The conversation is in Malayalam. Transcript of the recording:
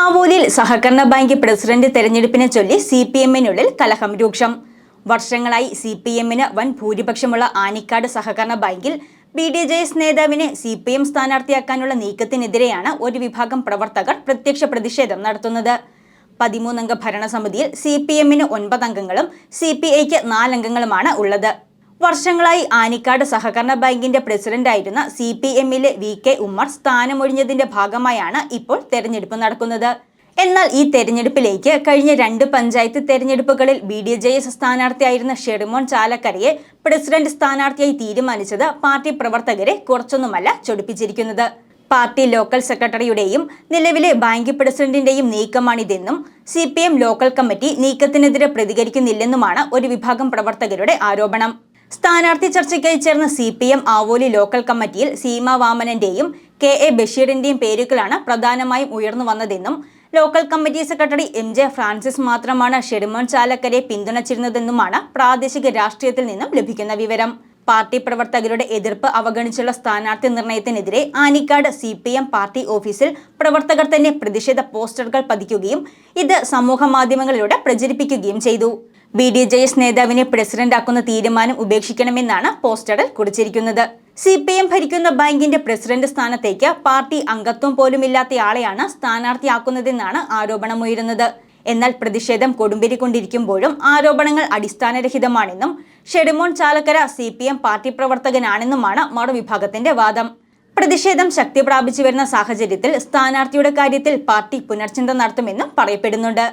ആവൂരിൽ സഹകരണ ബാങ്ക് പ്രസിഡന്റ് തെരഞ്ഞെടുപ്പിനെ ചൊല്ലി സി പി എമ്മിനുള്ളിൽ കലഹം രൂക്ഷം. വർഷങ്ങളായി സി പി എമ്മിന് വൻ ഭൂരിപക്ഷമുള്ള ആനിക്കാട് സഹകരണ ബാങ്കിൽ ബി ഡി ജെ എസ് നേതാവിനെ സി പി എം സ്ഥാനാർത്ഥിയാക്കാനുള്ള നീക്കത്തിനെതിരെയാണ് ഒരു വിഭാഗം പ്രവർത്തകർ പ്രത്യക്ഷ പ്രതിഷേധം നടത്തുന്നത്. പതിമൂന്നംഗ ഭരണസമിതിയിൽ സി പി എമ്മിന് ഒൻപത് അംഗങ്ങളും സി പി ഐക്ക് നാലംഗങ്ങളുമാണ് ഉള്ളത്. വർഷങ്ങളായി ആനിക്കാട് സഹകരണ ബാങ്കിന്റെ പ്രസിഡന്റായിരുന്ന സി പി എമ്മിലെ വി കെ ഉമ്മർ സ്ഥാനമൊഴിഞ്ഞതിന്റെ ഭാഗമായാണ് ഇപ്പോൾ തെരഞ്ഞെടുപ്പ് നടക്കുന്നത്. എന്നാൽ ഈ തെരഞ്ഞെടുപ്പിലേക്ക് കഴിഞ്ഞ രണ്ട് പഞ്ചായത്ത് തെരഞ്ഞെടുപ്പുകളിൽ ബി ഡി ജെ എസ് സ്ഥാനാർത്ഥിയായിരുന്ന ഷെറിമോൻ ചാലക്കരയെ പ്രസിഡന്റ് സ്ഥാനാർത്ഥിയായി തീരുമാനിച്ചത് പാർട്ടി പ്രവർത്തകരെ കുറച്ചൊന്നുമല്ല ചൊടിപ്പിച്ചിരിക്കുന്നത്. പാർട്ടി ലോക്കൽ സെക്രട്ടറിയുടെയും നിലവിലെ ബാങ്ക് പ്രസിഡന്റിന്റെയും നീക്കമാണിതെന്നും C P M local committee നീക്കത്തിനെതിരെ പ്രതികരിക്കുന്നില്ലെന്നുമാണ് ഒരു വിഭാഗം പ്രവർത്തകരുടെ ആരോപണം. സ്ഥാനാർത്ഥി ചർച്ചയ്ക്കായി ചേർന്ന C P M Avoli local കമ്മിറ്റിയിൽ സീമ വാമനന്റെയും കെ എ ബഷീറിന്റെയും പേരുകളാണ് പ്രധാനമായും ഉയർന്നു വന്നതെന്നും local committee secretary M J Francis മാത്രമാണ് ഷെറിമോൻ ചാലക്കരെ പിന്തുണച്ചിരുന്നതെന്നുമാണ് പ്രാദേശിക രാഷ്ട്രീയത്തിൽ നിന്നും ലഭിക്കുന്ന വിവരം. പാർട്ടി പ്രവർത്തകരുടെ എതിർപ്പ് അവഗണിച്ചുള്ള സ്ഥാനാർത്ഥി നിർണയത്തിനെതിരെ Anikkad C P M party office പ്രവർത്തകർ തന്നെ പ്രതിഷേധ പോസ്റ്ററുകൾ പതിക്കുകയും ഇത് സമൂഹ മാധ്യമങ്ങളിലൂടെ പ്രചരിപ്പിക്കുകയും ചെയ്തു. ബി ഡി ജെ എസ് നേതാവിനെ പ്രസിഡന്റാക്കുന്ന തീരുമാനം ഉപേക്ഷിക്കണമെന്നാണ് പോസ്റ്ററിൽ കുറിച്ചിരിക്കുന്നത്. സി പി എം ഭരിക്കുന്ന ബാങ്കിന്റെ പ്രസിഡന്റ് സ്ഥാനത്തേക്ക് പാർട്ടി അംഗത്വം പോലുമില്ലാത്തയാളെയാണ് സ്ഥാനാർത്ഥിയാക്കുന്നതെന്നാണ് ആരോപണമുയരുന്നത്. എന്നാൽ പ്രതിഷേധം കൊടുമ്പിരിക്കൊണ്ടിരിക്കുമ്പോഴും ആരോപണങ്ങൾ അടിസ്ഥാനരഹിതമാണെന്നും Sherimon Chalakkara C P M party പ്രവർത്തകനാണെന്നുമാണ് മറുവിഭാഗത്തിന്റെ വാദം. പ്രതിഷേധം ശക്തി പ്രാപിച്ചു വരുന്ന സാഹചര്യത്തിൽ സ്ഥാനാർത്ഥിയുടെ കാര്യത്തിൽ പാർട്ടി പുനർചിന്ത നടത്തുമെന്നും പറയപ്പെടുന്നുണ്ട്.